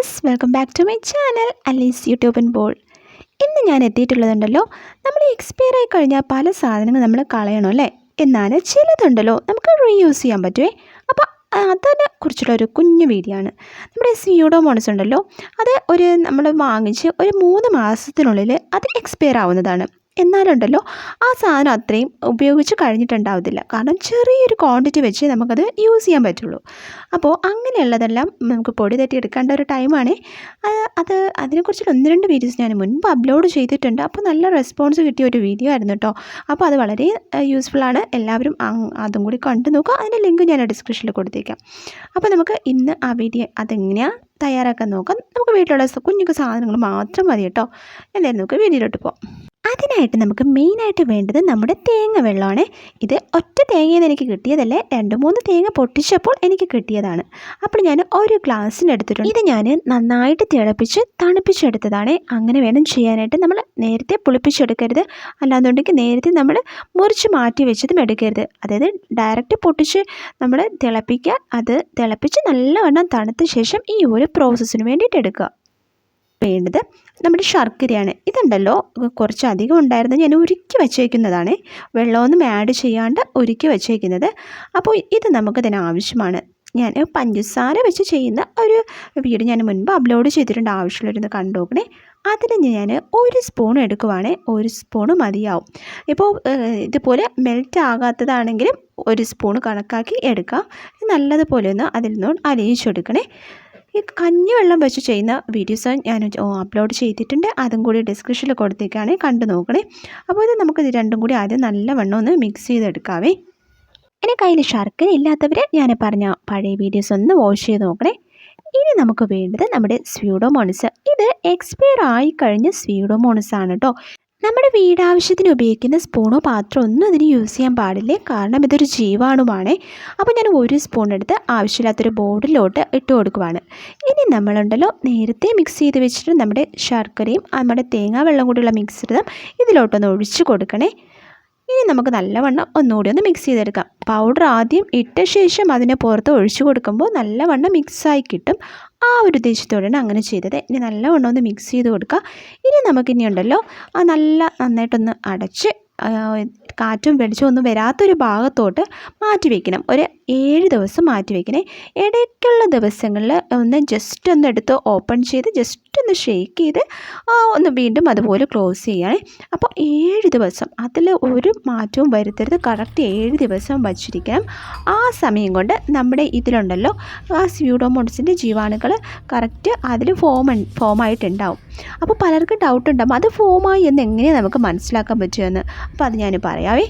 Viewers welcome back to my channel Ali's YouTube and ball ഇന്ന് ഞാൻ എത്തിയിട്ടുള്ളതുണ്ടല്ലോ നമ്മൾ എക്സ്പയർ ആയി കഴിഞ്ഞാൽ പല സാധനങ്ങൾ നമ്മൾ കളയണോ അല്ലേ? എന്നാൽ ചിലതുണ്ടല്ലോ നമുക്ക് റീയൂസ് ചെയ്യാൻ പറ്റുമേ അപ്പോൾ അതിനെ കുറിച്ചുള്ള ഒരു കുഞ്ഞു വീഡിയോ ആണ്. നമ്മുടെ സ്യൂഡോമോണസ് ഉണ്ടല്ലോ അത് ഒരു നമ്മൾ വാങ്ങിച്ച് ഒരു മൂന്ന് മാസത്തിനുള്ളിൽ അത് എക്സ്പയർ ആവുന്നതാണ്. എന്നാലുണ്ടല്ലോ ആ സാധനം അത്രയും ഉപയോഗിച്ച് കഴിഞ്ഞിട്ടുണ്ടാവത്തില്ല. കാരണം ചെറിയൊരു ക്വാണ്ടിറ്റി വെച്ച് നമുക്കത് യൂസ് ചെയ്യാൻ പറ്റുള്ളൂ. അപ്പോൾ അങ്ങനെയുള്ളതെല്ലാം നമുക്ക് പൊടി തട്ടി എടുക്കേണ്ട ഒരു ടൈമാണ് അത് അതിനെക്കുറിച്ച് ഒന്ന് രണ്ട് വീഡിയോസ് ഞാൻ മുൻപ് അപ്ലോഡ് ചെയ്തിട്ടുണ്ട്. അപ്പോൾ നല്ല റെസ്പോൺസ് കിട്ടിയ ഒരു വീഡിയോ ആയിരുന്നു കേട്ടോ അപ്പോൾ അത് വളരെ യൂസ്ഫുള്ളാണ് എല്ലാവരും അതും കൂടി കണ്ടു നോക്കുക. അതിന്റെ ലിങ്ക് ഞാൻ ഡിസ്ക്രിപ്ഷനിൽ കൊടുത്തേക്കാം. അപ്പോൾ നമുക്ക് ഇന്ന് ആ വീഡിയോ അതെങ്ങനെയാണ് തയ്യാറാക്കാൻ നോക്കാം. നമുക്ക് വീട്ടിലുള്ള കുഞ്ഞു സാധനങ്ങൾ മാത്രം മതി കേട്ടോ എന്തായാലും നമുക്ക് വീഡിയോയിലോട്ട് പോകാം അതിനായിട്ട് നമുക്ക് മെയിനായിട്ട് വേണ്ടത് നമ്മുടെ തേങ്ങ വെള്ളമാണ്. ഇത് ഒറ്റ തേങ്ങയിൽ എനിക്ക് കിട്ടിയതല്ലേ? രണ്ട് മൂന്ന് തേങ്ങ പൊട്ടിച്ചപ്പോൾ എനിക്ക് കിട്ടിയതാണ്. അപ്പോൾ ഞാൻ ഒരു ഗ്ലാസ്സിന് എടുത്തിട്ടുണ്ട്. ഇത് ഞാൻ നന്നായിട്ട് തിളപ്പിച്ച് തണുപ്പിച്ചെടുത്തതാണ്. അങ്ങനെ വേണം ചെയ്യാനായിട്ട് നമ്മൾ നേരത്തെ പുളിപ്പിച്ചെടുക്കരുത്. അല്ലാന്നുണ്ടെങ്കിൽ നേരത്തെ നമ്മൾ മുറിച്ച് മാറ്റി വെച്ചതും എടുക്കരുത്. അതായത് ഡയറക്റ്റ് പൊട്ടിച്ച് നമ്മൾ തിളപ്പിക്കുക. അത് തിളപ്പിച്ച് നല്ലവണ്ണം തണുത്ത ശേഷം ഈ ഒരു പ്രോസസ്സിന് വേണ്ടിയിട്ട് എടുക്കുക. വേണ്ടത് നമ്മുടെ ശർക്കരയാണ്. ഇതുണ്ടല്ലോ കുറച്ച് അധികം ഉണ്ടായിരുന്നു. ഞാൻ ഉരുക്കി വച്ചേക്കുന്നതാണ്. വെള്ളമൊന്നും ആഡ് ചെയ്യാണ്ട് ഉരുക്കി വച്ചേക്കുന്നത്. അപ്പോൾ ഇത് നമുക്കതിന് ആവശ്യമാണ്. ഞാൻ പഞ്ചസാര വെച്ച് ചെയ്യുന്ന ഒരു വീഡിയോ ഞാൻ മുൻപ് അപ്ലോഡ് ചെയ്തിട്ടുണ്ട്. ആവശ്യമുള്ളൊരു കണ്ടു നോക്കണേ അതിന് ഞാൻ ഒരു സ്പൂൺ എടുക്കുവാണേ. ഒരു സ്പൂൺ മതിയാവും. ഇപ്പോൾ ഇതുപോലെ മെൽറ്റ് ആകാത്തതാണെങ്കിലും ഒരു സ്പൂൺ കണക്കാക്കി എടുക്കാം. നല്ലതുപോലെ ഒന്ന് അതിൽ നിന്ന് അലിയിച്ചെടുക്കണേ. ഈ കഞ്ഞിവെള്ളം വെച്ച് ചെയ്യുന്ന വീഡിയോസ് ഞാൻ അപ്ലോഡ് ചെയ്തിട്ടുണ്ട്. അതും കൂടി ഡിസ്ക്രിപ്ഷനിൽ കൊടുത്തേക്കാണ്. കണ്ടു നോക്കണേ. അപ്പോൾ ഇത് നമുക്ക് ഇത് രണ്ടും കൂടി ആദ്യം നല്ലവണ്ണം ഒന്ന് മിക്സ് ചെയ്തെടുക്കാവേ. എന്റെ കയ്യിൽ ശർക്കര ഇല്ലാത്തവർ ഞാൻ പറഞ്ഞ പഴയ വീഡിയോസ് ഒന്ന് വാഷ് ചെയ്ത് നോക്കണേ. ഇനി നമുക്ക് വേണ്ടത് നമ്മുടെ സ്വീഡോമോണിസ് ഇത് എക്സ്പയർ ആയി കഴിഞ്ഞ സ്യൂഡോമോണസ് ആണ് കേട്ടോ നമ്മുടെ വീടാവശ്യത്തിന് ഉപയോഗിക്കുന്ന സ്പൂണോ പാത്രമോ ഒന്നും അതിന് യൂസ് ചെയ്യാൻ പാടില്ലേ? കാരണം ഇതൊരു ജീവാണുമാണേ അപ്പോൾ ഞാൻ ഒരു സ്പൂൺ എടുത്ത് ആവശ്യമില്ലാത്തൊരു ബോർഡിലോട്ട് ഇട്ട് കൊടുക്കുവാണ്. ഇനി നമ്മളുണ്ടല്ലോ നേരത്തെ മിക്സ് ചെയ്ത് വെച്ചിട്ട് നമ്മുടെ ശർക്കരയും നമ്മുടെ തേങ്ങാ വെള്ളം കൂടിയുള്ള മിക്സറും ഇതിലോട്ടൊന്ന് ഒഴിച്ച് കൊടുക്കണേ. ഇനി നമുക്ക് നല്ലവണ്ണം ഒന്നുകൂടി ഒന്ന് മിക്സ് ചെയ്തെടുക്കാം. പൗഡർ ആദ്യം ഇട്ട ശേഷം അതിനെ പുറത്ത് ഒഴിച്ചു കൊടുക്കുമ്പോൾ നല്ലവണ്ണം മിക്സായി കിട്ടും. ആ ഒരു ഉദ്ദേശത്തോടെയാണ് അങ്ങനെ ചെയ്തത്. ഇനി നല്ലവണ്ണം ഒന്ന് മിക്സ് ചെയ്ത് കൊടുക്കുക ഇനി നമുക്കിനി ഉണ്ടല്ലോ ആ നല്ല നന്നായിട്ടൊന്ന് അടച്ച് കാറ്റും വെളിച്ചവും ഒന്നും വരാത്തൊരു ഭാഗത്തോട്ട് മാറ്റി വയ്ക്കണം ഒരു ഏഴ് ദിവസം മാറ്റി വയ്ക്കണേ ഇടയ്ക്കുള്ള ദിവസങ്ങളിൽ ഒന്ന് ജസ്റ്റ് ഒന്ന് എടുത്ത് ഓപ്പൺ ചെയ്ത് ജസ്റ്റ് ഒന്ന് ഷേക്ക് ചെയ്ത് ഒന്ന് വീണ്ടും അതുപോലെ ക്ലോസ് ചെയ്യണേ. അപ്പോൾ ഏഴ് ദിവസം അതിൽ ഒരു മാറ്റവും വരുത്തരുത്. കറക്റ്റ് ഏഴ് ദിവസം വച്ചിരിക്കണം. ആ സമയം കൊണ്ട് നമ്മുടെ ഇതിലുണ്ടല്ലോ ആ സ്യൂഡോമോൺസിന്റെ ജീവാണുക്കൾ കറക്റ്റ് അതിൽ ഫോം ഫോമായിട്ടുണ്ടാവും അപ്പോൾ പലർക്കും ഡൗട്ട് ഉണ്ടാകും അത് ഫോമായി എന്ന് എങ്ങനെയാണ് നമുക്ക് മനസ്സിലാക്കാൻ പറ്റുമെന്ന് അപ്പോൾ അത് ഞാൻ പറയാവേ.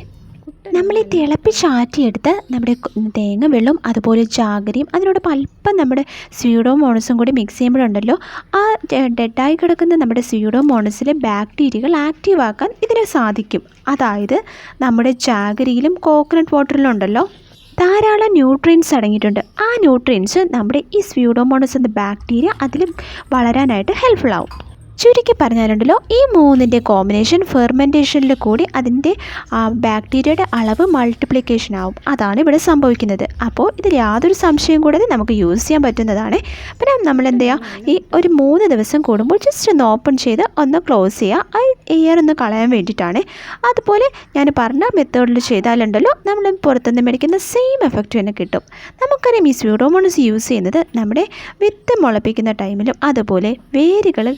നമ്മൾ ഈ തിളപ്പിച്ചാറ്റിയെടുത്ത് നമ്മുടെ തേങ്ങ വെള്ളം അതുപോലെ ജാഗരിയും അതിനോടൊപ്പം അല്പം നമ്മുടെ സ്യൂഡോമോണസും കൂടി മിക്സ് ചെയ്യുമ്പോഴുണ്ടല്ലോ ആ ഡെഡായി കിടക്കുന്ന നമ്മുടെ സ്യൂഡോമോണസിലെ ബാക്ടീരിയകൾ ആക്റ്റീവ് ആക്കാൻ ഇതിന് സാധിക്കും. അതായത് നമ്മുടെ ജാഗരിയിലും കോക്കനട്ട് വാട്ടറിലും ഉണ്ടല്ലോ ധാരാളം ന്യൂട്രിയൻസ് അടങ്ങിയിട്ടുണ്ട്. ആ ന്യൂട്രിയൻസ് നമ്മുടെ ഈ സ്യൂഡോമോണസ് എന്ന ബാക്ടീരിയ അതിൽ വളരാനായിട്ട് ഹെൽപ്ഫുൾ ആവും. ചുരുക്കി പറഞ്ഞാലുണ്ടല്ലോ ഈ മൂന്നിന്റെ കോമ്പിനേഷൻ ഫെർമെന്റേഷനിൽ കൂടി അതിന്റെ ബാക്ടീരിയയുടെ അളവ് മൾട്ടിപ്ലിക്കേഷൻ ആവും. അതാണ് ഇവിടെ സംഭവിക്കുന്നത്. അപ്പോൾ ഇതിൽ യാതൊരു സംശയം കൂടാതെ നമുക്ക് യൂസ് ചെയ്യാൻ പറ്റുന്നതാണ്. പിന്നെ നമ്മൾ എന്ത് ചെയ്യുക ഈ ഒരു മൂന്ന് ദിവസം കൂടുമ്പോൾ ജസ്റ്റ് ഒന്ന് ഓപ്പൺ ചെയ്ത് ഒന്ന് ക്ലോസ് ചെയ്യുക ആ എയർ ഒന്ന് കളയാൻ വേണ്ടിയിട്ടാണ്. അതുപോലെ ഞാൻ പറഞ്ഞ മെത്തേഡിൽ ചെയ്താലുണ്ടല്ലോ നമ്മൾ പുറത്തുനിന്ന് മേടിക്കുന്ന സെയിം എഫക്റ്റ് തന്നെ കിട്ടും. നമുക്കറിയാം ഈ സ്യൂഡോമോണസ് യൂസ് ചെയ്യുന്നത് നമ്മുടെ വിത്ത് മുളപ്പിക്കുന്ന ടൈമിലും അതുപോലെ വേരുകൾ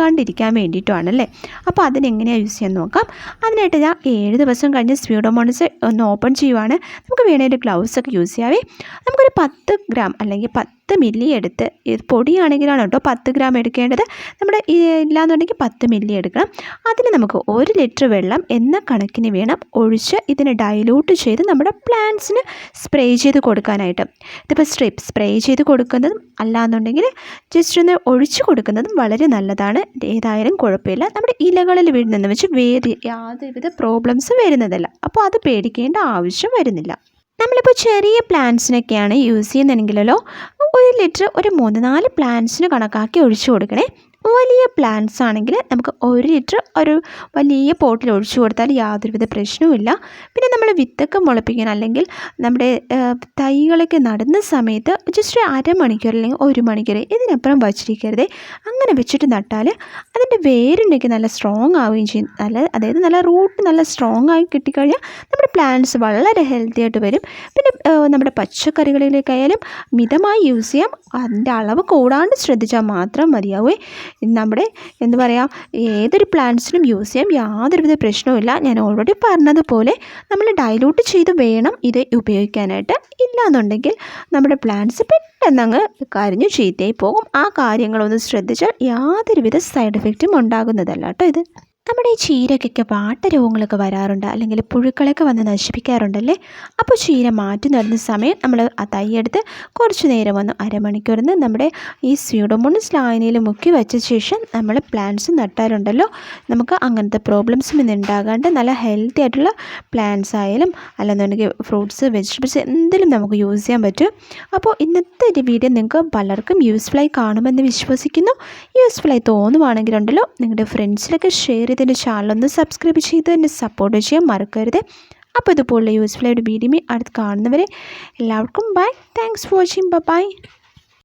കേടാകാണ്ടിരിക്കാൻ വേണ്ടിയിട്ടുമാണല്ലേ അപ്പോൾ അതിനെങ്ങനെയാണ് യൂസ് ചെയ്യാൻ നോക്കാം? അതിനായിട്ട് ഞാൻ ഏഴ് ദിവസം കഴിഞ്ഞ് സ്വീഡോമോണിസ് ഒന്ന് ഓപ്പൺ ചെയ്യുവാണ്. നമുക്ക് വേണമെങ്കിൽ ഗ്ലൗസ് ഒക്കെ യൂസ് ചെയ്യാവേ. നമുക്കൊരു പത്ത് ഗ്രാം അല്ലെങ്കിൽ പത്ത് മില്ലി എടുത്ത് പൊടിയാണെങ്കിലാണ് കേട്ടോ പത്ത് ഗ്രാം എടുക്കേണ്ടത്. നമ്മുടെ ഇല്ലാന്നുണ്ടെങ്കിൽ പത്ത് മില്ലി എടുക്കണം. അതിൽ നമുക്ക് ഒരു ലിറ്റർ വെള്ളം എന്ന കണക്കിന് വേണം ഒഴിച്ച് ഇതിനെ ഡൈലൂട്ട് ചെയ്ത് നമ്മുടെ പ്ലാന്റ്സിന് സ്പ്രേ ചെയ്ത് കൊടുക്കാനായിട്ട്. ഇതിപ്പോൾ സ്ട്രിപ്പ് സ്പ്രേ ചെയ്ത് കൊടുക്കുന്നതും അല്ലാന്നുണ്ടെങ്കിൽ ജസ്റ്റ് ഒന്ന് ഒഴിച്ച് കൊടുക്കുന്നതും വളരെ നല്ലതാണ്. ഏതായാലും കുഴപ്പമില്ല. നമ്മുടെ ഇലകളിൽ വീഴുന്നെന്ന് വെച്ച് വേറെ യാതൊരുവിധ പ്രോബ്ലംസും വരുന്നതല്ല. അപ്പോൾ അത് പേടിക്കേണ്ട ആവശ്യം വരുന്നില്ല. നമ്മളിപ്പോൾ ചെറിയ പ്ലാന്റ്സിനൊക്കെയാണ് യൂസ് ചെയ്യുന്നതെങ്കിലല്ലോ ഒരു ലിറ്റർ ഒരു മൂന്ന് നാല് പ്ലാന്റ്സിന് കണക്കാക്കി ഒഴിച്ചു കൊടുക്കണേ. വലിയ പ്ലാന്റ്സ് ആണെങ്കിൽ നമുക്ക് ഒരു ലിറ്റർ ഒരു വലിയ പോട്ടിൽ ഒഴിച്ചു കൊടുത്താൽ യാതൊരുവിധ പ്രശ്നവുമില്ല പിന്നെ നമ്മൾ വിത്തൊക്കെ മുളപ്പിക്കാൻ അല്ലെങ്കിൽ നമ്മുടെ തൈകളൊക്കെ നടുന്ന സമയത്ത് ജസ്റ്റ് അരമണിക്കൂർ അല്ലെങ്കിൽ ഒരു മണിക്കൂർ ഇതിനപ്പുറം വച്ചിരിക്കരുത്. അങ്ങനെ വെച്ചിട്ട് നട്ടാൽ അതിന്റെ വേരുണ്ടെങ്കിൽ നല്ല സ്ട്രോങ് ആവുകയും ചെയ്യും. നല്ല അതായത് നല്ല റൂട്ട് നല്ല സ്ട്രോങ് ആയി കിട്ടിക്കഴിഞ്ഞാൽ നമ്മുടെ പ്ലാന്റ്സ് വളരെ ഹെൽത്തി ആയിട്ട് വരും. പിന്നെ നമ്മുടെ പച്ചക്കറികളിലേക്കായാലും മിതമായി യൂസ് ചെയ്യാം. അതിന്റെ അളവ് കൂടാണ്ട് ശ്രദ്ധിച്ചാൽ മാത്രം മതിയാവേ. നമ്മുടെ എന്താ പറയുക ഏതൊരു പ്ലാന്റ്സിനും യൂസ് ചെയ്യാം യാതൊരുവിധ പ്രശ്നവുമില്ല. ഞാൻ ഓൾറെഡി പറഞ്ഞതുപോലെ നമ്മൾ ഡൈലൂട്ട് ചെയ്ത് വേണം ഇത് ഉപയോഗിക്കാനായിട്ട്. ഇല്ലാന്നുണ്ടെങ്കിൽ നമ്മുടെ പ്ലാന്റ്സ് പെട്ടെന്നങ്ങ് കരിഞ്ഞു ചീത്തയായി പോകും. ആ കാര്യങ്ങളൊന്ന് ശ്രദ്ധിച്ചാൽ യാതൊരുവിധ സൈഡ് എഫക്റ്റും ഉണ്ടാകുന്നതല്ല കേട്ടോ ഇത്. നമ്മുടെ ഈ ചീരക്കൊക്കെ വാട്ടരോഗങ്ങളൊക്കെ വരാറുണ്ട് അല്ലെങ്കിൽ പുഴുക്കളൊക്കെ വന്ന് നശിപ്പിക്കാറുണ്ടല്ലേ? അപ്പോൾ ചീര മാറ്റി നടുന്ന സമയം നമ്മൾ ആ തയ്യെടുത്ത് കുറച്ച് നേരം ഒന്ന് അരമണിക്കൂറിന് നമ്മുടെ ഈ സ്യൂഡോമോണസ് ലായനിയിൽ മുക്കി വെച്ച ശേഷം നമ്മൾ പ്ലാന്റ്സ് നട്ടാലുണ്ടല്ലോ നമുക്ക് അങ്ങനത്തെ പ്രോബ്ലംസും ഇന്ന് ഉണ്ടാകാണ്ട് നല്ല ഹെൽത്തി ആയിട്ടുള്ള പ്ലാന്റ്സ് ആയാലും അല്ലെന്നുണ്ടെങ്കിൽ ഫ്രൂട്ട്സ് വെജിറ്റബിൾസ് എന്തെങ്കിലും നമുക്ക് യൂസ് ചെയ്യാൻ പറ്റും. അപ്പോൾ ഇന്നത്തെ ഒരു വീഡിയോ നിങ്ങൾക്ക് പലർക്കും യൂസ്ഫുള്ളായി കാണുമെന്ന് വിശ്വസിക്കുന്നു. യൂസ്ഫുള്ളായി തോന്നുവാണെങ്കിലുണ്ടല്ലോ നിങ്ങളുടെ ഫ്രണ്ട്സിലൊക്കെ ഷെയർ ചെയ്തതിന്റെ ചാനലൊന്ന് സബ്സ്ക്രൈബ് ചെയ്ത് എന്നെ സപ്പോർട്ട് ചെയ്യാൻ മറക്കരുത്. അപ്പോൾ ഇതുപോലുള്ള യൂസ്ഫുൾ ആയിട്ട് വീഡിയോ അടുത്ത് കാണുന്നവരെ എല്ലാവർക്കും bye thanks for watching bye